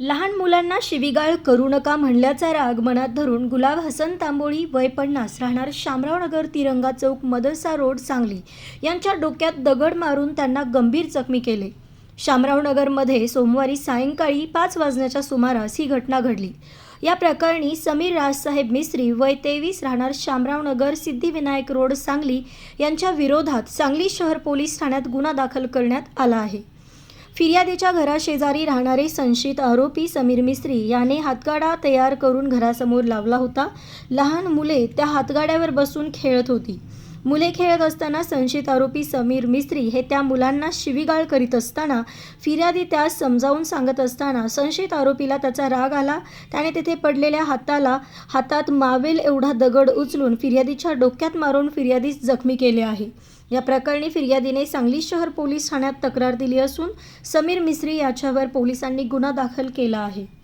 लहान मुलांना शिवीगाळ करू नका म्हणल्याचा राग मनात धरून गुलाब हसन तांबोळी वय पन्नास राहणार शामराव नगर तिरंगा चौक मदरसा रोड सांगली. यांच्या डोक्यात दगड मारून त्यांना गंभीर जखमी केले. शामराव नगरमध्ये सोमवारी सायंकाळी पाच वाजण्याच्या सुमारास ही घटना घडली. या प्रकरणी समीर राजसाहेब मिस्त्री वय तेवीस राहणार शामराव नगर सिद्धिविनायक रोड सांगली यांच्या विरोधात सांगली शहर पोलीस ठाण्यात गुन्हा दाखल करण्यात आला आहे. फिर्यादीच्या घराशेजारी राहणारे संशयित आरोपी समीर मिस्त्री याने हातगाडा तयार करून घरासमोर लावला होता. लहान मुले त्या हातगाड्यावर बसून खेळत होती. मुले खेळत असताना संशयित आरोपी समीर मिस्त्री हे त्या मुलांना शिवीगाळ करीत असताना फिर्यादी त्यास समजावून सांगत असताना संशयित आरोपीला त्याचा राग आला. त्याने तेथे पडलेल्या हाताला हातात मावेल एवढा दगड उचलून फिर्यादीच्या डोक्यात मारून फिर्यादीस जखमी केले आहे. या प्रकरणी फिर्यादीने सांगली शहर पोलीस ठाण्यात तक्रार दिली असून समीर मिस्त्री याच्यावर पोलिसांनी गुन्हा दाखल केला आहे.